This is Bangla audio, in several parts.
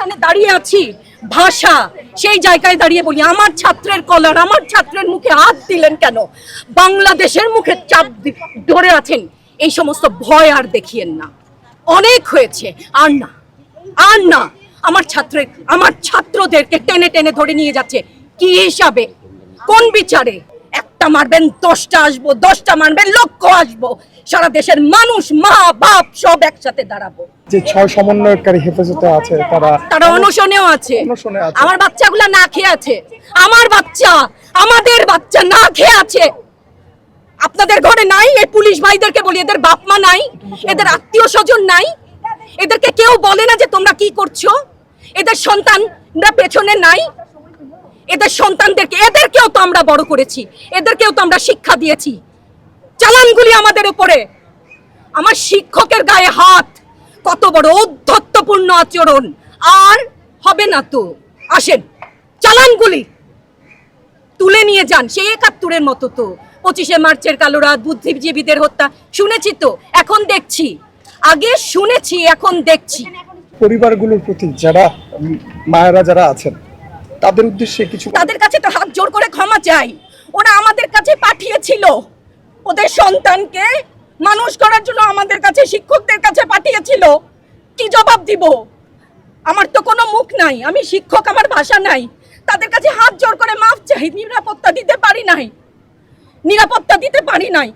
যেখানে দাঁড়িয়ে আছি, ভাষা, সেই জায়গায় দাঁড়িয়ে বলি, আমার ছাত্রের কলার, আমার ছাত্রের মুখে হাত দিলেন কেন? বাংলাদেশের মুখে চাপ ধরে আছেন, এই সমস্ত ভয় আর দেখিয়েন না। অনেক হয়েছে, আর না আর না, আমার ছাত্রের, আমার ছাত্রদেরকে টেনে টেনে ধরে নিয়ে যাচ্ছে। কি হিসাবে? কোন বিচারে? একটা মারবেন, দশটা আসব, দশটা মারবেন, লক্ষ আসব। সারা দেশের মানুষ, মা, বাপ সব একসাথে দাঁড়াবো। যে ছয় সমন্বয়কারী হেফাজতে আছে তারা তারা অনশনেও আছে। আমার বাচ্চাগুলা না খেয়ে আছে। আমার বাচ্চা আমাদের বাচ্চা না খেয়ে আছে। আপনাদের ঘরে নাই এই পুলিশ ভাইদেরকে বলি এদের বাপ মা নাই এদের আত্মীয় স্বজন নাই। এদেরকে কেউ বলে না যে তোমরা কি করছ। এদের সন্তানরা পেছনে নাই। এদের সন্তানদেরকে এদেরকেও তো আমরা বড় করেছি। এদেরকেও তো আমরা শিক্ষা দিয়েছি। চালানগুলি আমাদের উপরে। আমার শিক্ষকের গায়ে হাত। কত বড় ঔদ্ধত্যপূর্ণ আচরণ। আর হবে না তো। আসেন চালানগুলি তুলে নিয়ে যান সেই একাত্তরের মতো তো। পঁচিশে মার্চের কালো রাত বুদ্ধিজীবীদের হত্যা। শুনেছি তো এখন দেখছি। আগে শুনেছি এখন দেখছি। পরিবারগুলোর প্রতি যারা মায়েরা যারা আছেন তাদের উদ্দেশ্যে কিছু তাদের কাছে তো হাত জোর করে ক্ষমা চাই। ওরা আমাদের কাছে পাঠিয়েছিল। ওদের সন্তানকে মানুষ করার জন্য আমাদের কাছে শিক্ষকদের কাছে পাঠিয়েছিল কি জবাব দিব? আমার তো কোনো মুখ নাই আমি শিক্ষক আমার ভাষা নাই। তাদের কাছে হাত জোর করে মাফ চাই নিরাপত্তা দিতে পারি নাই। নিরাপত্তা দিতে পারি নাই।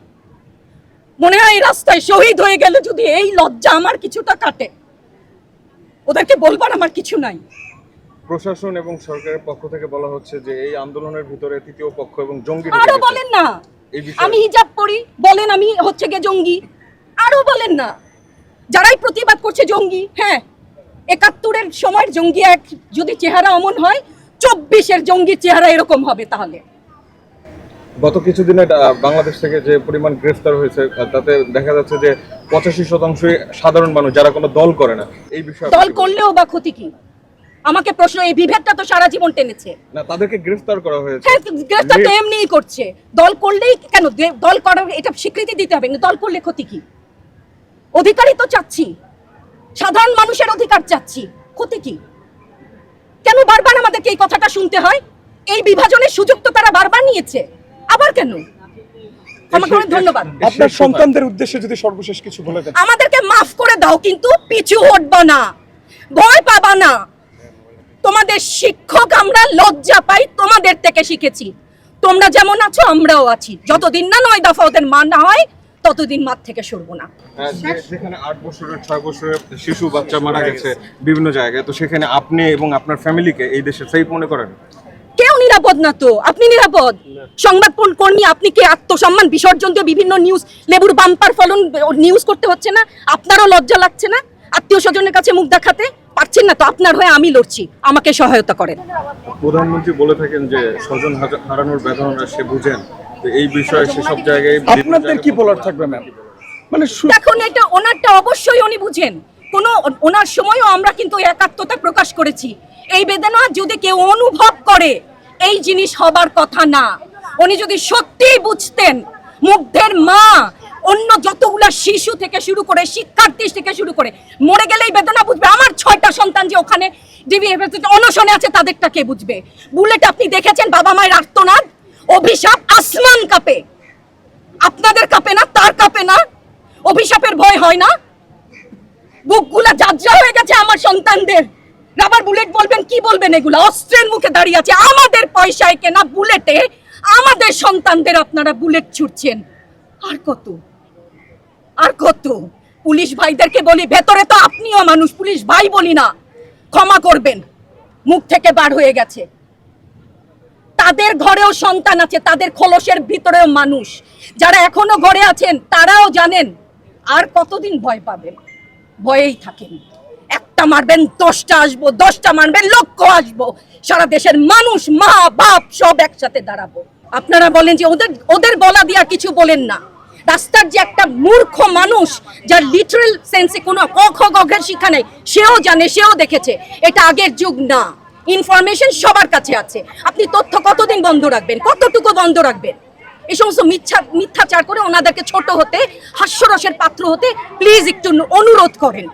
মনে হয় এই রাস্তায় শহীদ হয়ে গেলে যদি এই লজ্জা আমার কিছুটা কাটে। ওদেরকে বলবার আমার কিছু নাই। প্রশাসন এবং সরকারের পক্ষ থেকে বলা হচ্ছে যে এই আন্দোলনের ভিতরে তৃতীয় পক্ষ এবং জঙ্গি আরও বলেন না। আমি হিজাব পরি বলেন আমি হচ্ছে গে জঙ্গি। আরও বলেন না। যারাই প্রতিবাদ করছে জঙ্গি হ্যাঁ একাত্তরের সময়ের জঙ্গি এক যদি চেহারা অমন হয় চব্বিশের জঙ্গি চেহারা এরকম হবে তাহলে। গত কিছুদিনে বাংলাদেশ থেকে যে পরিমাণ গ্রেফতার হয়েছে তাতে দেখা যাচ্ছে যে পঁচাশি শতাংশই সাধারণ মানুষ যারা কোনো দল করে না। এই বিষয়ে দল করলেও বা ক্ষতি কি? আমাকে প্রশ্ন এই বিভেদটা তো সারা জীবন টেনেছে। না তাদেরকে গ্রেফতার করা হয়েছে। হ্যাঁ গ্রেফতার তো এমনিই করছে। দল করলেই কেন? দল করার এটা স্বীকৃতি দিতে হবে কিন্তু দল করলে ক্ষতি কি? অধিকারই তো চাচ্ছি। সাধারণ মানুষের অধিকার চাচ্ছি। ক্ষতি কি? কেন বারবার আমাদেরকে এই কথাটা শুনতে হয়? এই বিভাজনের সুযোগ তো তারা বারবার নিয়েছে। আবার কেন? করে ধন্যবাদ। আপনার সন্তানদের উদ্দেশ্যে যদি সর্বশেষ কিছু বলে দেন। আমাদেরকে মাফ করে দাও কিন্তু পিছু হটবা না। ভয় পাবা না। তোমাদের শিক্ষক আমরা লজ্জা পাই তোমাদের থেকে শিখেছি। তোমরা যেমন আছো আমরাও আছি। যতদিন না নয় দফা ওদের মান না হয় ততদিন মাঠ থেকে সরবো না। যেখানে আট বছরের ছয় বছরের শিশু বাচ্চা মারা গেছে বিভিন্ন জায়গায় তো সেখানে আপনি এবং আপনার ফ্যামিলিকে এই দেশে সেফ মনে করেন? কেউ নিরাপদ না তো? আপনি নিরাপদ? সংবাদ কোন- কর্মী আপনি কি আত্মসম্মান? বিসর্জন দিয়ে বিভিন্ন নিউজ লেবুর বাম্পার ফলন নিউজ করতে হচ্ছে না? আপনারও লজ্জা লাগছে না? আত্মীয় স্বজনের কাছে মুখ দেখাতে? পারছেন না তো আপনার হয়ে আমি লড়ছি। আমাকে সহায়তা করেন। প্রধানমন্ত্রী বলে থাকেন যে স্বজন হারানোর বেদনা সে বুঝেন এই বিষয়ে সেসব জায়গায় আপনাদের কি বলার থাকবে ম্যাম মানে সু- দেখুন এটা ওনারটা অবশ্যই উনি বুঝেন। কোনো ওনার সময়ও আমরা কিন্তু একাত্মতা প্রকাশ করেছি। এই বেদনা যদি কেউ অনুভব করে এই জিনিস হবার কথা না। উনি যদি সত্যিই বুঝতেন মুগ্ধের মা অন্য যতগুলা শিশু থেকে শুরু করে শিক্ষার্থী থেকে শুরু করে মরে গেলেই বেদনা বুঝবে। আমার সন্তান যে ওখানে অনশনে আছে, তাদেরটা কে বুঝবে? বুলেট আপনি দেখেছেন, বাবা মায়ের আর্তনাদ, অভিশাপ আসমান কাপে। আপনাদের কাপে না, তার কাপে না? অভিশাপের ভয় হয় না? বুকগুলা যাত্রা হয়ে গেছে আমার সন্তানদের। রাবার বুলেট বলবেন, কি বলবেন এগুলা? অস্ত্রের মুখে দাঁড়িয়ে আছে। আমাদের পয়সায় কেনা বুলেটে আমাদের সন্তানদের আপনারা বুলেট ছুটছেন। আর কত? আর কত? পুলিশ ভাইদেরকে বলি, ভেতরে তো আপনিও মানুষ, পুলিশ ভাই বলি না। ক্ষমা করবেন, মুখ থেকে বার হয়ে গেছে। তাদের ঘরেও সন্তান আছে, তাদের খোলসের ভিতরেও মানুষ। যারা এখনও ঘরে আছেন, তারাও জানেন, আর কতদিন ভয় পাবেন? ভয়েই থাকেন। একটা মারবেন, দশটা আসব, দশটা মারবেন, লক্ষ আসব। সারা দেশের মানুষ, মা, বাপ সব একসাথে দাঁড়াবো। আপনারা বলেন যে ওদের ওদের বলা দিয়া কিছু বলেন না। রাস্তার যে একটা মূর্খ মানুষ, যার লিটারেল সেন্সে কোনো ক গঘের শিক্ষা নেই, সেও জানে, সেও দেখেছে। এটা আগের যুগ না। ইনফরমেশন সবার কাছে আছে। আপনি তথ্য কতদিন বন্ধ রাখবেন? কতটুকু বন্ধ রাখবেন? এই সমস্ত মিথ্যা, মিথ্যাচার করে ওনাদেরকে ছোট হতে, হাস্যরসের পাত্র হতে প্লিজ একটু অনুরোধ করেন।